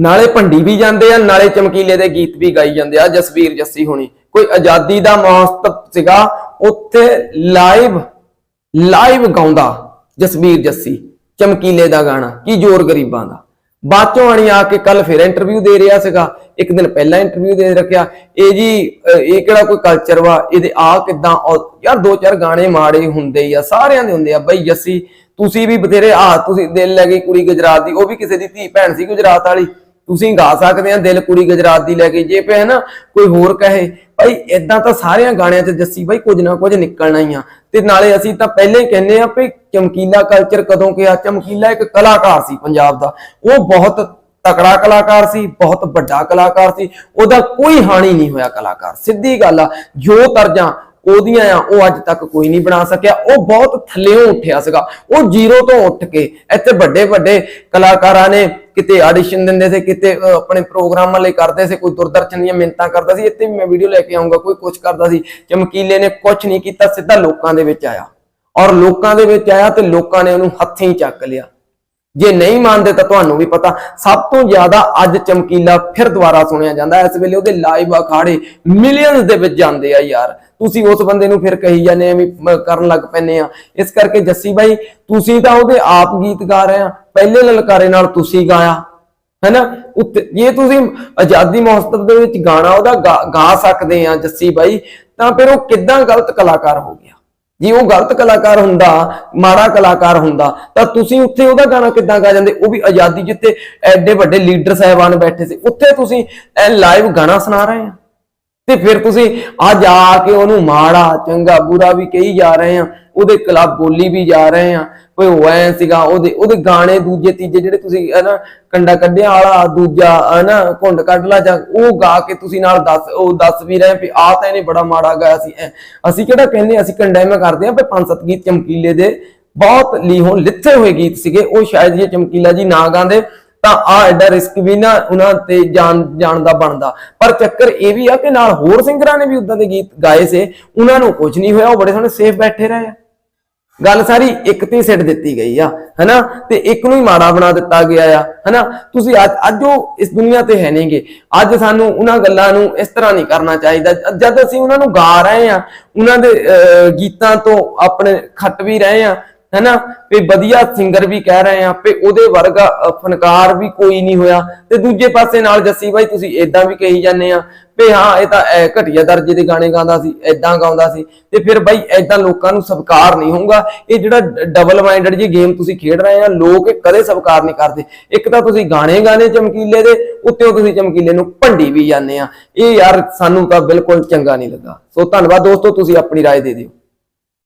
ਨਾਲੇ ਭੰਡੀ ਵੀ ਜਾਂਦੇ ਆ, ਨਾਲੇ ਚਮਕੀਲੇ ਦੇ ਗੀਤ ਵੀ ਗਾਈ ਜਾਂਦੇ ਆ, ਜਸਵੀਰ ਜੱਸੀ ਹੋਣੀ। ਕੋਈ ਆਜ਼ਾਦੀ ਦਾ ਮਹੋਤਸਵ ਸੀਗਾ, ਉੱਥੇ ਲਾਈਵ ਲਾਈਵ ਗਾਉਂਦਾ ਜਸਵੀਰ ਜੱਸੀ, ਚਮਕੀਲੇ ਦਾ ਗਾਣਾ, ਕੀ ਜ਼ੋਰ ਗਰੀਬਾਂ ਦਾ। ਬਾਅਦ ਚੋਂ ਆਣੀ ਆ ਕੇ ਕੱਲ ਫਿਰ ਇੰਟਰਵਿਊ ਦੇ ਰਿਹਾ ਸੀਗਾ, ਇੱਕ ਦਿਨ ਪਹਿਲਾਂ ਇੰਟਰਵਿਊ ਦੇ ਰੱਖਿਆ। ਇਹ ਜੀ ਇਹ ਕਿਹੜਾ ਕੋਈ ਕਲਚਰ ਵਾ? ਇਹਦੇ ਆ ਕਿਦਾਂ ਯਾਰ ਦੋ ਚਾਰ ਗਾਣੇ ਮਾੜੇ ਹੁੰਦੇ ਆ, ਸਾਰਿਆਂ ਦੇ ਹੁੰਦੇ ਆ। ਬਈ ਜੱਸੀ, ਤੁਸੀਂ ਵੀ ਬਥੇਰੇ ਆ ਤੁਸੀਂ ਦਿਲ ਲੈ ਗਈ ਕੁੜੀ ਗੁਜਰਾਤ ਦੀ, ਉਹ ਵੀ ਕਿਸੇ ਦੀ ਧੀ ਭੈਣ ਸੀ ਗੁਜਰਾਤ ਵਾਲੀ। ਤੁਸੀਂ ਗਾ ਸਕਦੇ ਆ, ਦਿਲ ਕੁੜੀ ਗੁਜਰਾਤ ਦੀ ਲੈ ਕੇ ਜੇ ਪਏ ਨਾ ਕੋਈ ਹੋਰ ਕਹੇ। ਭਾਈ ਇਦਾਂ ਤਾਂ ਸਾਰਿਆਂ ਗਾਣਿਆਂ 'ਚ ਜੱਸੀ ਭਾਈ ਕੁਝ ਨਾ ਕੁਝ ਨਿਕਲਣਾ ਹੀ ਆ। ਤੇ ਨਾਲੇ ਅਸੀਂ ਤਾਂ ਪਹਿਲਾਂ ਹੀ ਕਹਿੰਨੇ ਆ ਵੀ ਚਮਕੀਲਾ ਕਲਚਰ ਕਦੋਂ ਕਿਹਾ? ਚਮਕੀਲਾ ਇੱਕ ਕਲਾਕਾਰ ਸੀ ਪੰਜਾਬ ਦਾ। ਉਹ ਬਹੁਤ ਤਕੜਾ ਕਲਾਕਾਰ ਸੀ, ਬਹੁਤ ਵੱਡਾ ਕਲਾਕਾਰ ਸੀ। ਉਹਦਾ ਕੋਈ ਹਾਨੀ ਨਹੀਂ ਹੋਇਆ ਕਲਾਕਾਰ। ਸਿੱਧੀ ਗੱਲ ਆ, ਜੋ ਤਰਜਾਂ ਉਹਦੀਆਂ ਆ, ਉਹ ਅੱਜ ਤੱਕ ਕੋਈ ਨਹੀਂ ਬਣਾ ਸਕਿਆ। ਉਹ ਬਹੁਤ ਥੱਲੇੋਂ ਉੱਠਿਆ ਸੀਗਾ। ਉਹ ਜ਼ੀਰੋ ਤੋਂ ਉੱਠ ਕੇ ਇੱਥੇ ਵੱਡੇ ਵੱਡੇ ਕਲਾਕਾਰਾਂ ਨੇ ਕਿਤੇ ਆਡੀਸ਼ਨ ਦਿੰਦੇ ਸੀ, ਕਿਤੇ ਆਪਣੇ ਪ੍ਰੋਗਰਾਮਾਂ ਲਈ ਕਰਦੇ ਸੀ, ਕੋਈ ਦੁਰਦਰਸ਼ਨ ਦੀਆਂ ਮਿੰਤਾਂ ਕਰਦਾ ਸੀ। ਇੱਥੇ ਮੈਂ ਵੀਡੀਓ ਲੈ ਕੇ ਆਉਂਗਾ ਕੋਈ ਕੁਝ ਕਰਦਾ ਸੀ। ਚਮਕੀਲੇ ਨੇ ਕੁਝ ਨਹੀਂ ਕੀਤਾ, ਸਿੱਧਾ ਲੋਕਾਂ ਦੇ ਵਿੱਚ ਆਇਆ। ਔਰ ਲੋਕਾਂ ਦੇ ਵਿੱਚ ਆਇਆ ਤੇ ਲੋਕਾਂ ਨੇ ਉਹਨੂੰ ਹੱਥੀਂ ਚੱਕ ਲਿਆ। ਜੇ ਨਹੀਂ ਮੰਨਦੇ ਤਾਂ ਤੁਹਾਨੂੰ ਵੀ ਪਤਾ, ਸਭ ਤੋਂ ਜ਼ਿਆਦਾ ਅੱਜ ਚਮਕੀਲਾ ਫਿਰ ਦੁਬਾਰਾ ਸੁਣਿਆ ਜਾਂਦਾ ਇਸ ਵੇਲੇ ਉਹਦੇ ਲਾਈਵ ਅਖਾੜੇ ਮਿਲੀਅਨਸ ਦੇ ਵਿੱਚ ਜਾਂਦੇ ਆ ਯਾਰ। ਤੁਸੀਂ ਉਸ ਬੰਦੇ ਨੂੰ ਫਿਰ ਕਹੀ ਜਾਂਦੇ ਆ ਵੀ ਕਰਨ ਲੱਗ ਪੈਨੇ ਆ। ਇਸ ਕਰਕੇ ਜੱਸੀ ਬਾਈ, ਤੁਸੀਂ ਤਾਂ ਉਹਦੇ ਆਪ ਗੀਤ ਗਾ ਰਹੇ ਆ। ਪਹਿਲੇ ਲਲਕਾਰੇ ਨਾਲ ਤੁਸੀਂ ਗਾਇਆ, ਹੈਨਾ? ਉੱਤੇ ਜੇ ਤੁਸੀਂ ਆਜ਼ਾਦੀ ਮਹੋਤਸਵ ਦੇ ਵਿੱਚ ਗਾਣਾ ਉਹਦਾ ਗਾ- ਗਾ ਸਕਦੇ ਆ ਜੱਸੀ ਬਾਈ, ਤਾਂ ਫਿਰ ਉਹ ਕਿੱਦਾਂ ਗਲਤ ਕਲਾਕਾਰ ਹੋ ਗਿਆ? ਜੇ ਉਹ ਗਲਤ ਕਲਾਕਾਰ ਹੁੰਦਾ, ਮਾੜਾ ਕਲਾਕਾਰ ਹੁੰਦਾ, ਤਾਂ ਤੁਸੀਂ ਉੱਥੇ ਉਹਦਾ ਗਾਣਾ ਕਿੱਦਾਂ ਗਾ ਜਾਂਦੇ? ਉਹ ਵੀ ਆਜ਼ਾਦੀ ਜਿੱਤੇ ਐਡੇ ਵੱਡੇ ਲੀਡਰ ਸਾਹਿਬਾਨ ਬੈਠੇ ਸੀ। ਉੱਥੇ ਤੁਸੀਂ ਐ ਲਾਈਵ ਗਾਣਾ ਸੁਣਾ ਰਹੇ ਆ। ਤੇ ਫਿਰ ਤੁਸੀਂ ਆ ਕੇ ਉਹਨੂੰ ਮਾੜਾ, ਚੰਗਾ, ਬੁਰਾ ਵੀ ਕਹੀ ਜਾ ਰਹੇ ਆ, ਉਹਦੇ ਖਿਲਾਫ ਬੋਲੀ ਵੀ ਜਾ ਰਹੇ ਆ, ਕੋਈ ਉਹ ਸੀਗਾ, ਉਹਦੇ ਉਹਦੇ ਗਾਣੇ ਦੂਜੇ ਤੀਜੇ ਜਿਹੜੇ ਤੁਸੀਂ, ਹੈ ਕੰਡਾ ਕੱਢਿਆ ਵਾਲਾ, ਦੂਜਾ, ਹੈ ਘੁੰਡ ਕੱਢ ਲਾ ਜਾਂ ਉਹ ਗਾ ਕੇ ਤੁਸੀਂ ਨਾਲ ਦੱਸ, ਉਹ ਦੱਸ ਵੀ ਰਹੇ ਵੀ ਆ ਤਾਂ ਇਹਨੇ ਬੜਾ ਮਾੜਾ ਗਾਇਆ ਸੀ ਅਸੀਂ ਕਿਹੜਾ ਕਹਿੰਦੇ ਅਸੀਂ ਕੰਡੈਮ ਕਰਦੇ ਆ ਵੀ ਪੰਜ ਸੱਤ ਗੀਤ ਚਮਕੀਲੇ ਦੇ ਬਹੁਤ ਲੀਹੋਂ ਲਿੱਥੇ ਹੋਏ ਗੀਤ ਸੀਗੇ, ਉਹ ਸ਼ਾਇਦ ਜੇ ਚਮਕੀਲਾ ਜੀ ਨਾ ਗਾਉਂਦੇ ਤਾਂ ਆ ਐਡਾ ਰਿਸਕ ਵੀ ਨਾ ਉਹਨਾਂ ਤੇ ਜਾਣ ਜਾਣ ਦਾ ਬਣਦਾ। ਪਰ ਚੱਕਰ ਇਹ ਵੀ ਆ ਕਿ ਨਾਲ ਹੋਰ ਸਿੰਗਰਾਂ ਨੇ ਵੀ ਉਦਾਂ ਦੇ ਗੀਤ ਗਾਏ ਸੀ। ਉਹਨਾਂ ਨੂੰ ਕੁਝ ਨਹੀਂ ਹੋਇਆ ਉਹ ਬੜੇ ਸੋਹਣੇ ਸੇਫ ਬੈਠੇ ਰਹੇ ਆ। ਗੱਲ ਸਾਰੀ ਇੱਕ ਤੇ ਸਿੱਟ ਦਿੱਤੀ ਗਈ ਆ ਹਨਾ? ਤੇ ਇੱਕ ਨੂੰ ਹੀ ਮਾੜਾ ਬਣਾ ਦਿੱਤਾ ਗਿਆ ਆ ਹਨਾ? ਤੁਸੀਂ ਅੱਜ ਅੱਜ ਉਹ ਇਸ ਦੁਨੀਆ ਤੇ ਹੈ ਨਹੀਂਗੇ ਅੱਜ ਸਾਨੂੰ ਉਹਨਾਂ ਗੱਲਾਂ ਨੂੰ ਇਸ ਤਰ੍ਹਾਂ ਨਹੀਂ ਕਰਨਾ ਚਾਹੀਦਾ। ਜਦ ਅਸੀਂ ਉਹਨਾਂ ਨੂੰ ਗਾ ਰਹੇ ਆ ਉਹਨਾਂ ਦੇ ਅਹ, ਗੀਤਾਂ ਤੋਂ ਆਪਣੇ ਖੱਟ ਵੀ ਰਹੇ ਆ ਹੈਨਾ ਵੀ ਵਧੀਆ ਸਿੰਗਰ ਵੀ ਕਹਿ ਰਹੇ ਆ ਵੀ ਉਹਦੇ ਵਰਗਾ ਅ, ਫਨਕਾਰ ਵੀ ਕੋਈ ਨਹੀਂ ਹੋਇਆ ਤੇ ਦੂਜੇ ਪਾਸੇ ਨਾਲ ਜੱਸੀ ਬਾਈ ਤੁਸੀਂ ਇਦਾਂ ਵੀ ਕਹੀ ਜਾਂਦੇ ਆ ਵੀ ਹਾਂ ਇਹ ਤਾਂ ਐ ਘਟੀਆ ਦਰਜੇ ਦੇ ਗਾਣੇ ਗਾਉਂਦਾ ਸੀ ਇਦਾਂ ਗਾਉਂਦਾ ਸੀ ਤੇ ਫਿਰ ਬਾਈ ਇਦਾਂ ਲੋਕਾਂ ਨੂੰ ਸਵਕਾਰ ਨਹੀਂ ਹੋਊਗਾ ਇਹ ਜਿਹੜਾ ਡਬਲ ਮਾਈਂਡਡ ਜੀ ਗੇਮ ਤੁਸੀਂ ਖੇਡ ਰਹੇ ਆ ਲੋਕ ਇਹ ਕਦੇ ਸਵਕਾਰ ਨਹੀਂ ਕਰਦੇ ਇੱਕ ਤਾਂ ਤੁਸੀਂ ਗਾਣੇ ਗਾਣੇ ਚਮਕੀਲੇ ਦੇ ਉੱਤੇ ਤੁਸੀਂ ਚਮਕੀਲੇ ਨੂੰ ਭੰਡੀ ਵੀ ਜਾਂਦੇ ਆ ਇਹ ਯਾਰ ਸਾਨੂੰ ਤਾਂ ਬਿਲਕੁਲ ਚੰਗਾ ਨਹੀਂ ਲੱਗਾ ਸੋ ਧੰਨਵਾਦ ਦੋਸਤੋ ਤੁਸੀਂ ਆਪਣੀ رائے ਦੇ ਦਿਓ